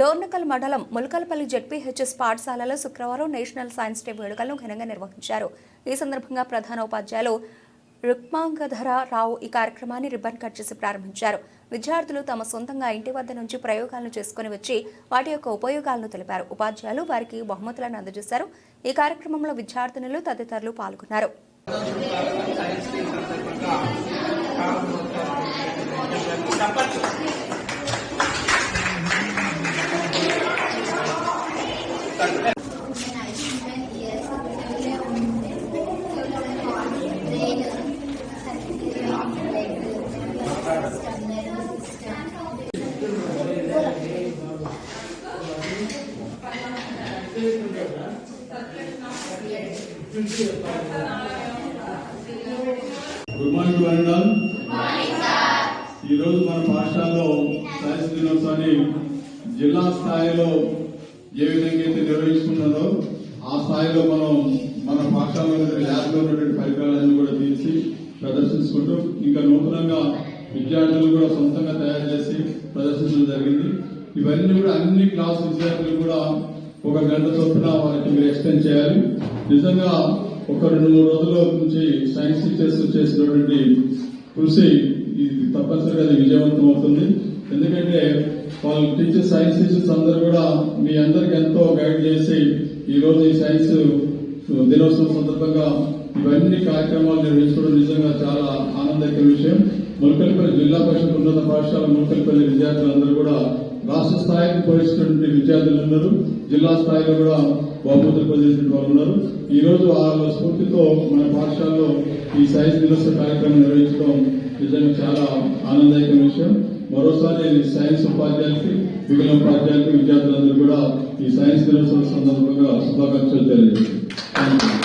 డోర్నకల్ మండలం ములకల్పల్లి జెడ్పీహెచ్ఎస్ పాఠశాలలో శుక్రవారం నేషనల్ సైన్స్ డే వేడుకలను ఘనంగా నిర్వహించారు. ఈ సందర్భంగా ప్రధాన ఉపాధ్యాయులు రుక్మాంగధర రావు ఈ కార్యక్రమాన్ని రిబ్బన్ కట్ చేసి ప్రారంభించారు. విద్యార్థులు తమ సొంతంగా ఇంటి వద్ద నుంచి ప్రయోగాలను చేసుకుని వచ్చి వాటి యొక్క ఉపయోగాలను తెలిపారు. ఉపాధ్యాయులు వారికి బహుమతులను అందజేశారు. ఈ కార్యక్రమంలో విద్యార్థినులు తదితరులు పాల్గొన్నారు. గుడ్ మార్నింగ్ అనిల్ ఈ రోజు మన పాఠశాలలో సైన్స్ దినోత్సవాన్ని జిల్లా స్థాయిలో ఏ విధంగా అయితే నిర్వహిస్తున్నారో ఆ స్థాయిలో మనం మన పాఠశాలలో ల్యాబ్లో ఉన్నటువంటి పరికరాలన్నీ కూడా తీర్చి ప్రదర్శించుకుంటూ ఇంకా నూతనంగా విద్యార్థులు కూడా సొంతంగా తయారు చేసి ప్రదర్శించడం జరిగింది. ఇవన్నీ కూడా అన్ని క్లాస్ విద్యార్థులు కూడా ఒక గంట చొప్పున వారికి మీరు ఎక్స్టెండ్ చేయాలి. నిజంగా ఒక రెండు మూడు రోజుల నుంచి సైన్స్ టీచర్స్ చేసినటువంటి కృషి ఇది తప్పనిసరిగా అది విజయవంతం అవుతుంది. ఎందుకంటే వాళ్ళు టీచర్ సైన్స్ టీచర్స్ అందరూ కూడా మీ అందరికి ఎంతో గైడ్ చేసి ఈ రోజు ఈ సైన్స్ దినోత్సవం సందర్భంగా ఇవన్నీ కార్యక్రమాలు నిర్వహించుకోవడం నిజంగా చాలా ఆనందకర విషయం. ములకల్పల్లి జిల్లా పరిషత్ ఉన్నత పాఠశాల ములకల్పల్లి విద్యార్థులందరూ కూడా రాష్ట్ర స్థాయికి పోషిస్తున్నటువంటి విద్యార్థులు ఉన్నారు. జిల్లా స్థాయిలో కూడా బహుమతులు పొందినటువంటి వాళ్ళు ఉన్నారు. ఈ రోజు వాళ్ళ స్ఫూర్తితో మన పాఠశాలలో ఈ సైన్స్ దినోత్సవ కార్యక్రమం నిర్వహించడం నిజంగా చాలా ఆనందదాయక విషయం. మరోసారి సైన్స్ ఉపాధ్యాయులకి మిగిలిన ఉపాధ్యాయులకి విద్యార్థులందరూ కూడా ఈ సైన్స్ దినోత్సవం సందర్భంగా శుభాకాంక్షలు తెలియజేస్తారు